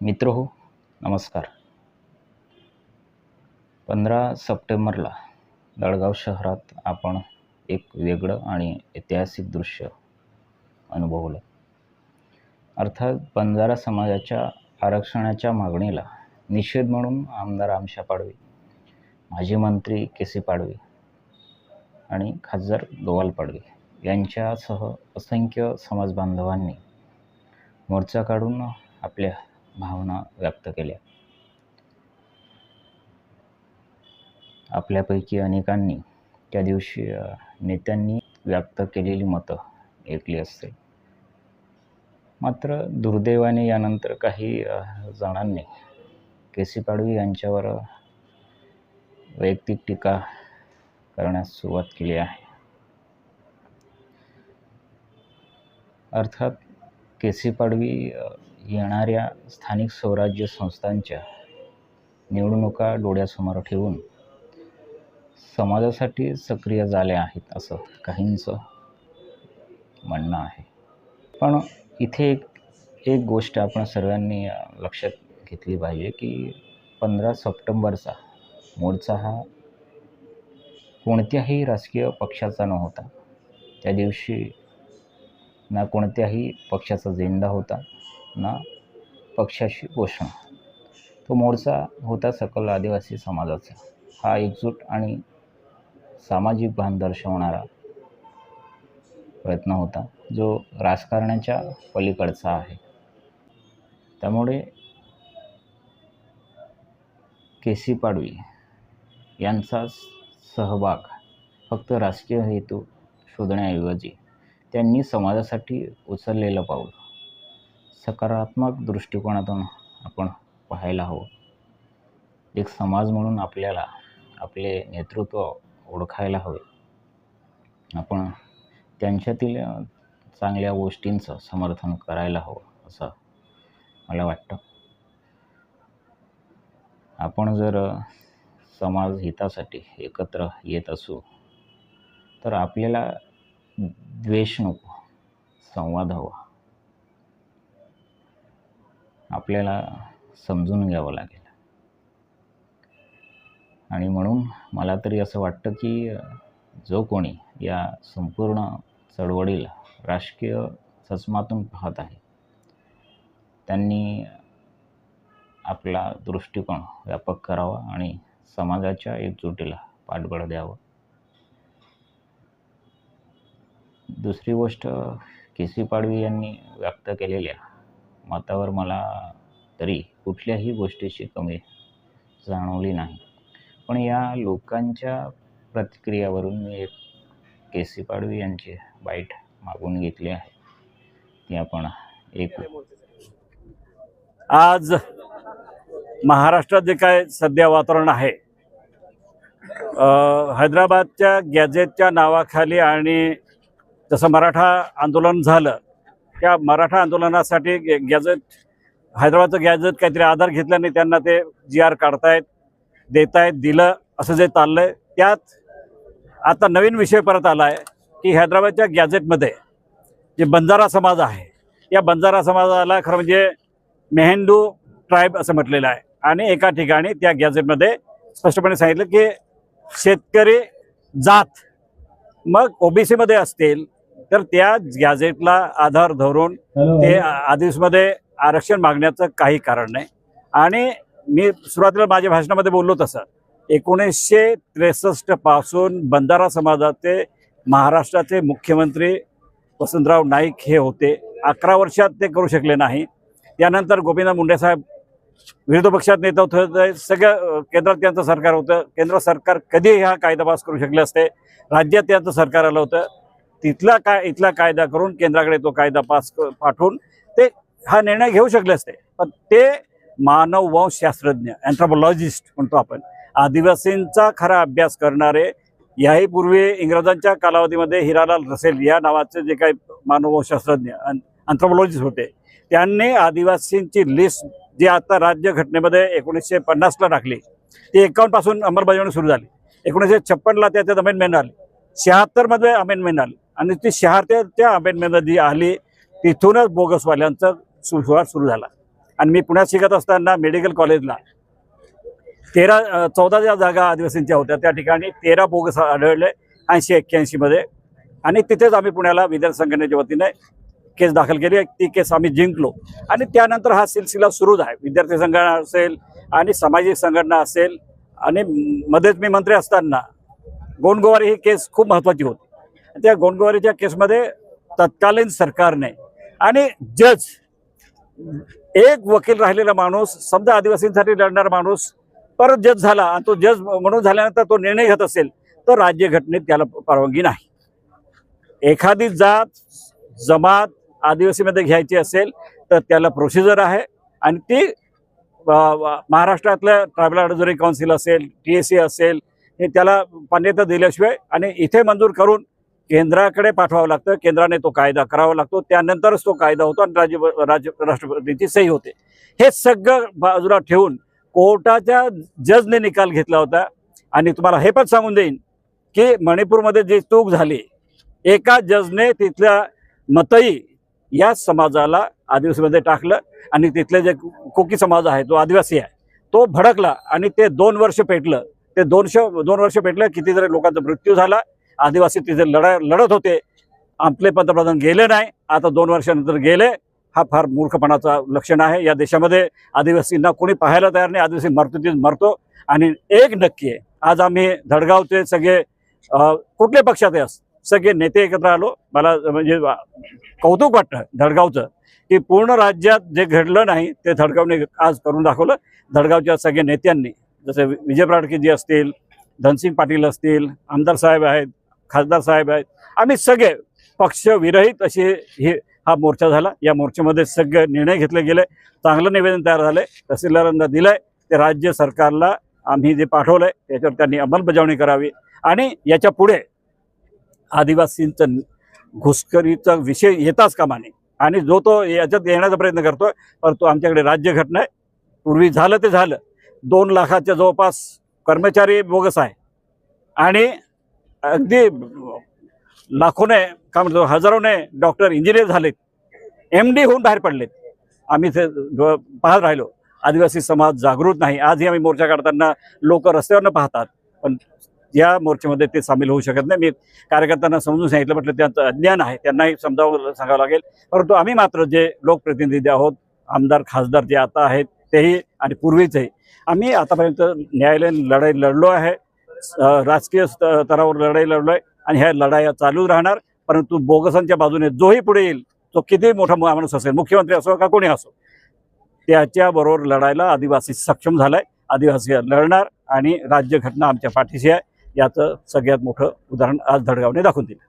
मित्र हो नमस्कार. पंधरा सप्टेंबरला दळगाव शहरात आपण एक वेगळं आणि ऐतिहासिक दृश्य अनुभवलं. अर्थात बंजारा समाजाच्या आरक्षणाच्या मागणीला निषेध म्हणून आमदार आमशा पाडवी माजी मंत्री के सी पाडवी आणि खासदार गोवाल पाडवी यांच्यासह असंख्य समाजबांधवांनी मोर्चा काढून आपल्या भावना व्यक्त केल्या. आपल्यापैकी अनेकांनी त्या दिवशी नेत्यांनी व्यक्त केलेली मतं ऐकली असतील. मात्र दुर्दैवाने यानंतर काही जणांनी के सी पाडवी यांच्यावर वैयक्तिक टीका करण्यास सुरुवात केली आहे. अर्थात के सी पाडवी येणाऱ्या स्थानिक स्वराज्य संस्थांच्या निवडणुका डोळ्यासमोर ठेवून समाजासाठी सक्रिय झाले आहेत असं काहींचं म्हणणं आहे. पण इथे एक एक गोष्ट आपण सर्वांनी लक्षात घेतली पाहिजे की पंधरा सप्टेंबरचा मोर्चा हा कोणत्याही राजकीय पक्षाचा नव्हता. त्या दिवशी ना कोणत्याही पक्षाचा झेंडा होता. ना पक्षाची घोषणा तो मोर्चा होता सकल आदिवासी समाजाचा. हा एकजूट आणि सामाजिक भान दर्शवणारा प्रयत्न होता जो राजकारणाच्या पलीकडचा आहे. त्यामुळे के सी पाडवी यांचा सहभाग फक्त राजकीय हेतू शोधण्याऐवजी त्यांनी समाजासाठी उचललेलं पाऊल सकारात्मक दृष्टिकोनातून आपण पाहायला हवं. एक समाज म्हणून आपल्याला आपले नेतृत्व ओळखायला हवे. आपण त्यांच्यातील चांगल्या गोष्टींचं समर्थन करायला हवं असं मला वाटतं. आपण जर समाज हितासाठी एकत्र येत असू तर आपल्याला द्वेष नको संवाद हवा. आपल्याला समजून घ्यावं लागेल. आणि म्हणून मला तरी असं वाटतं की जो कोणी या संपूर्ण चळवळीला राजकीय चष्मातून पाहत आहे त्यांनी आपला दृष्टिकोन व्यापक करावा आणि समाजाच्या एकजुटीला पाठबळ द्यावं. दुसरी गोष्ट के सी पाडवी यांनी व्यक्त केलेल्या मतावर मला तरी कुठल्याही गोष्टीची कमी जाणवली नाही. पण या लोकांच्या प्रतिक्रियावरून मी एक के सी पाडवी यांची बाईट मागून घेतली आहे. ती आपण एक आज महाराष्ट्रात जे काय सध्या वातावरण आहे हैदराबादच्या गॅजेटच्या नावाखाली आणि जसं मराठा आंदोलन झालं त्या मराठा आंदोलनासाठी गॅझेट गॅजेट हैदराबादचं गॅजेट काहीतरी आधार घेतल्याने त्यांना ते जी आर काढतायत देतायत दिलं असं जे चाललं आहे त्यात आता नवीन विषय परत आला आहे की हैदराबादच्या गॅजेटमध्ये जे बंजारा समाज आहे या बंजारा समाजाला खरं म्हणजे मेहेंदू ट्राईब असं म्हटलेलं आहे. आणि एका ठिकाणी त्या गॅझेटमध्ये स्पष्टपणे सांगितलं की शेतकरी जात मग ओबीसीमध्ये असतील तर त्या गॅझेटला आधार धरून ते आदिवासीमध्ये आरक्षण मागण्याचं काही कारण नाही. आणि मी सुरुवातीला माझ्या भाषणामध्ये बोललो तसं. एकोणीसशे त्रेसष्टपासून बंजारा समाजाचे महाराष्ट्राचे मुख्यमंत्री वसंतराव नाईक हे होते. अकरा वर्षात ते करू शकले नाही. त्यानंतर गोपीनाथ मुंडे साहेब विरोधी पक्षात नेता होते. सगळं केंद्रात त्यांचं सरकार होतं. केंद्र सरकार कधीही हा कायदा पास करू शकले असते. राज्यात त्यांचं सरकार आलं होतं. तिथला काय इथला कायदा करून केंद्राकडे तो कायदा पास पाठवून ते हा निर्णय घेऊ शकले असते. पण ते मानववंशशास्त्रज्ञ अँथ्रोपॉलॉजिस्ट म्हणतो आपण आदिवासींचा खरा अभ्यास करणारे याही पूर्वी इंग्रजांच्या कालावधीमध्ये हिरालाल रसेल या नावाचे जे काही मानववंशशास्त्रज्ञ अँथ्रोपॉलॉजिस्ट होते त्यांनी आदिवासींची लिस्ट जी आता राज्य घटनेमध्ये एकोणीसशे पन्नासला टाकली ती एकावन्नपासून अंमलबजावणी सुरू झाली. एकोणीसशे छप्पनला त्याच्यात अमेंडमेंट आली. शहात्तरमध्ये अमेंडमेंट आली. आणि ती शहात्तर त्या अमेंडमेंट जी आली तिथूनच बोगसवाल्यांचा सुळसुळाट सुरू झाला. आणि मी पुण्यात शिकत असताना मेडिकल कॉलेजला तेरा चौदा ज्या जागा आदिवासींच्या होत्या त्या ठिकाणी तेरा बोगस आढळले ऐंशी एक्क्याऐंशीमध्ये आणि तिथेच आम्ही पुण्याला विद्यार्थी संघटनेच्या वतीने केस दाखल केली. ती केस आम्ही जिंकलो. आणि त्यानंतर हा सिलसिला सुरूच आहे विद्यार्थी संघटना असेल आणि सामाजिक संघटना असेल आणि मध्येच मी मंत्री असताना गोंडगोवारी ही केस खूप महत्त्वाची होती. त्या गोंडगोवारीच्या केसमध्ये तत्कालीन सरकारने आणि जज एक वकील राहिलेला माणूस समजा आदिवासींसाठी लढणारा माणूस परत जज झाला आणि तो जज म्हणून झाल्यानंतर तो निर्णय घेत असेल तर राज्यघटनेत त्याला परवानगी नाही. एखादी जात जमात आदिवासीमध्ये घ्यायची असेल तर त्याला प्रोसिजर आहे आणि ती महाराष्ट्रातल्या ट्रायबल ॲडव्हायझरी काउन्सिल असेल टी एस सी असेल हे त्याला मान्यता दिल्याशिवाय आणि इथे मंजूर करून केंद्राकडे पाठवावं लागतं. केंद्राने तो कायदा करावा लागतो. त्यानंतरच तो कायदा होतो आणि राज्य राज्य राष्ट्रपतीची सही होते. हे सगळं बाजूला ठेवून कोर्टाच्या जजने निकाल घेतला होता. आणि तुम्हाला हे पण सांगून देईन की मणिपूरमध्ये जी चूक झाली एका जजने तिथल्या मतई या समाजाला आदिवासीमध्ये टाकलं आणि तिथले जे कोकी समाज आहे जो आदिवासी आहे तो भडकला आणि ते दोन वर्ष पेटलं. ते दोनशे दोन वर्ष पेटलं कितीतरी लोकांचा मृत्यू झाला. आदिवासी तिथे लढा लढत होते. आपले पंतप्रधान गेले नाही. आता दोन वर्षानंतर गेले. हा फार मूर्खपणाचा लक्षण आहे. या देशामध्ये आदिवासींना कोणी पाहायला तयार नाही. आदिवासी मरतो तिथे मरतो. आणि एक नक्की आहे. आज आम्ही धडगावचे सगळे कुठल्या पक्षात अस सगळे नेते एकत्र आलो. मला म्हणजे कौतुक वाटतं धडगावचं की पूर्ण राज्यात जे घडलं नाही ते धडगावने आज करून दाखवलं. धडगावच्या सगळ्या नेत्यांनी जसे विजय प्राडकेजी असतील धनसिंग पाटील असतील आमदार साहेब आहेत खासदार साहेब आहेत. आम्ही सगळे पक्षविरहित असे हे हा मोर्चा झाला. या मोर्चामध्ये सगळे निर्णय घेतले गेले. चांगलं निवेदन तयार झालं आहे तहसीलदारांना आहे ते राज्य सरकारला आम्ही जे पाठवलं आहे त्याच्यावर त्यांनी अंमलबजावणी करावी. आणि याच्यापुढे आदिवासींचं घुसखोरीचा विषय येताच कामाने. आणि जो तो याच्यात येण्याचा प्रयत्न करतोय परंतु आमच्याकडे राज्यघटना आहे. पूर्वी झालं ते झालं. दोन लाखाच्या जवळपास कर्मचारी बोगस आहे. आणि अगदी लाखोने काय म्हणतो हजारोने डॉक्टर इंजिनियर झालेत. एम डी होऊन बाहेर पडलेत. आम्ही ते पाहत राहिलो. आदिवासी समाज जागृत नाही. आजही आम्ही मोर्चा काढताना लोक रस्त्यावरनं पाहतात. पण या मोर्चामध्ये ते सामील होऊ शकत नाही. मी कार्यकर्त्यांना समजून सांगितलं म्हटलं त्यांचं अज्ञान आहे. त्यांनाही समजावं सांगावं लागेल. परंतु आम्ही मात्र जे लोकप्रतिनिधी आहोत आमदार खासदार जे आता आहेत तेही आणि पूर्वीचेही आम्ही आतापर्यंत न्यायालयीन लढाई लढलो आहे. राजकीय स्तरावर लढाई लढलो आहे आणि ह्या लढाया चालूच राहणार. परंतु बोगसांच्या बाजूने जोही पुढे येईल तो किती मोठा माणूस असेल मुख्यमंत्री असो का कोणी असो त्याच्याबरोबर लढायला आदिवासी सक्षम झालाय. आदिवासी लढणार आणि राज्यघटना आमच्या पाठीशी आहे. याचं सगळ्यात मोठं उदाहरण आज धडगावने दाखवून दिलं.